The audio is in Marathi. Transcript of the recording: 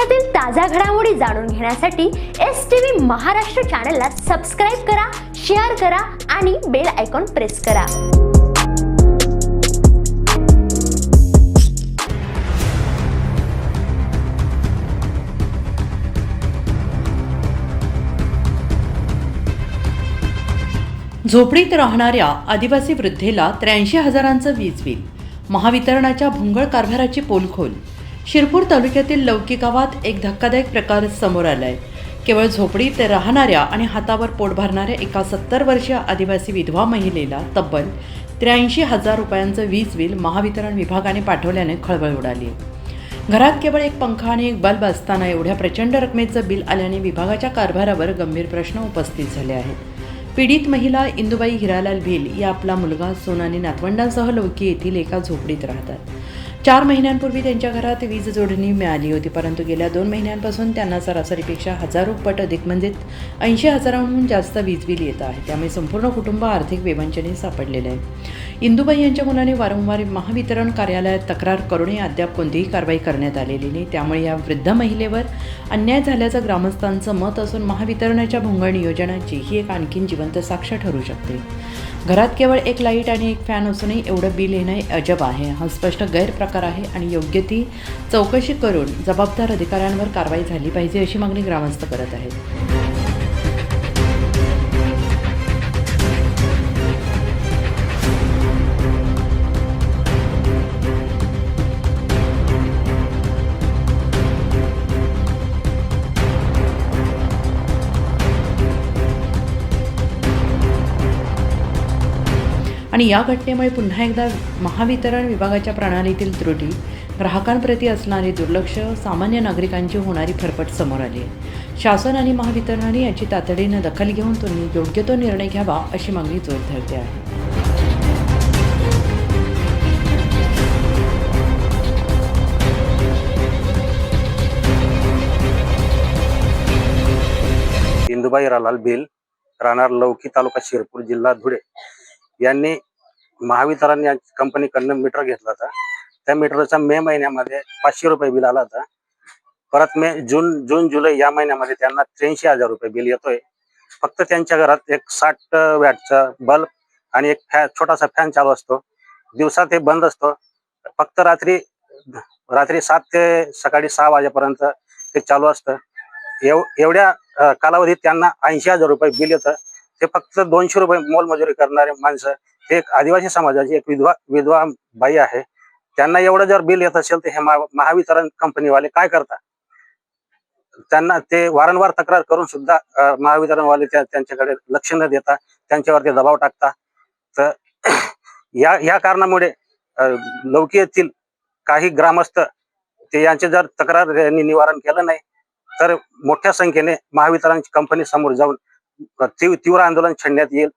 देशातील ताज्या घडामोडी जाणून घेण्यासाठी एस टी व्ही महाराष्ट्र चॅनलला सबस्क्राईब करा शेअर करा आणि बेल आयकॉन प्रेस करा. झोपडीत राहणाऱ्या आदिवासी वृद्धेला त्र्याऐंशी हजारांचं वीज बिल महावितरणाच्या भुंगळ कारभाराची पोलखोल शिरपूर तालुक्यातील लौकी गावात एक धक्कादायक प्रकार समोर आलाय. केवळ झोपडीत राहणाऱ्या आणि हातावर पोट भरणाऱ्या एका सत्तर वर्षीय आदिवासी विधवा महिलेला तब्बल त्र्याऐंशी हजार रुपयांचं वीज बिल महावितरण विभागाने पाठवल्याने खळबळ उडाली. घरात केवळ एक पंखा आणि एक बल्ब असताना एवढ्या प्रचंड रकमेचं बिल आल्याने विभागाच्या कारभारावर गंभीर प्रश्न उपस्थित झाले आहेत. पीडित महिला इंदुबाई हिरालाल भिल या आपला मुलगा सोनानी नातवंडांसह लौकी येथील एका झोपडीत राहतात. चार महिन्यांपूर्वी त्यांच्या घरात वीज जोडणी मिळाली होती परंतु गेल्या दोन महिन्यांपासून त्यांना सरासरीपेक्षा हजारो पट अधिक म्हणजे ऐंशी हजारांहून जास्त वीज बिल येत आहे. त्यामुळे संपूर्ण कुटुंब आर्थिक विवंचनेत सापडलेलं आहे. इंदुबाई यांच्या मुलाने वारंवार महावितरण कार्यालयात तक्रार करूनही अद्याप कोणतीही कारवाई करण्यात आलेली नाही. त्यामुळे या वृद्ध महिलेवर अन्याय झाल्याचं ग्रामस्थांचं मत असून महावितरणाच्या भोंगळ नियोजनाची ही एक आणखीन जिवंत साक्ष ठरू शकते. घरात केवळ एक लाइट आणि एक फॅन असूनही एवढं बिल येणं हे अजब आहे. हा स्पष्ट गैरप्रकार आहे आणि योग्य ती चौकशी करून जबाबदार अधिकाऱ्यांवर कारवाई झाली पाहिजे अशी मागणी ग्रामस्थ करत आहेत. आणि या घटनेमुळे पुन्हा एकदा महावितरण विभागाच्या प्रणालीतील त्रुटी ग्राहकांप्रती असणारे दुर्लक्ष सामान्य नागरिकांची होणारी फरफट समोर आली शासन आणि महावितरणाने याची तातडीनं दखल घेऊन तुम्ही योग्य तो निर्णय घ्यावा अशी मागणी जोर धरते आहे. इंदुबाई रालाल बिल राहणार लौकी तालुका शिरपूर जिल्हा धुळे. यांनी महावितरण या कंपनीकडनं मीटर घेतला होता. त्या मीटरचा मे महिन्यामध्ये पाचशे रुपये बिल आला होता. परत मे जून जून जुलै या महिन्यामध्ये त्यांना त्र्याऐंशी हजार रुपये बिल येतोय. फक्त त्यांच्या घरात एक साठ वॅटचा बल्ब आणि एक फॅन छोटासा फॅन चालू असतो. दिवसात ते बंद असतो. फक्त रात्री रात्री सात ते सकाळी सहा वाजेपर्यंत ते चालू असतं. एव एवढ्या कालावधीत त्यांना ऐंशी हजार रुपये बिल येतं. ते फक्त दोनशे रुपये मोलमजुरी करणारे माणसं ते एक आदिवासी समाजाची एक विधवा विधवा बाई आहे. त्यांना एवढं जर बिल येत असेल तर हे महावितरण कंपनीवाले काय करतात त्यांना ते वारंवार तक्रार करून सुद्धा महावितरणवाले त्यांच्याकडे लक्ष न देता त्यांच्यावरती दबाव टाकता. तर या या कारणामुळे अ, लौकी काही ग्रामस्थ ते यांचे जर तक्रार निवारण केलं नाही तर मोठ्या संख्येने महावितरण कंपनी समोर जाऊन तीव्र आंदोलन छेडण्यात येईल.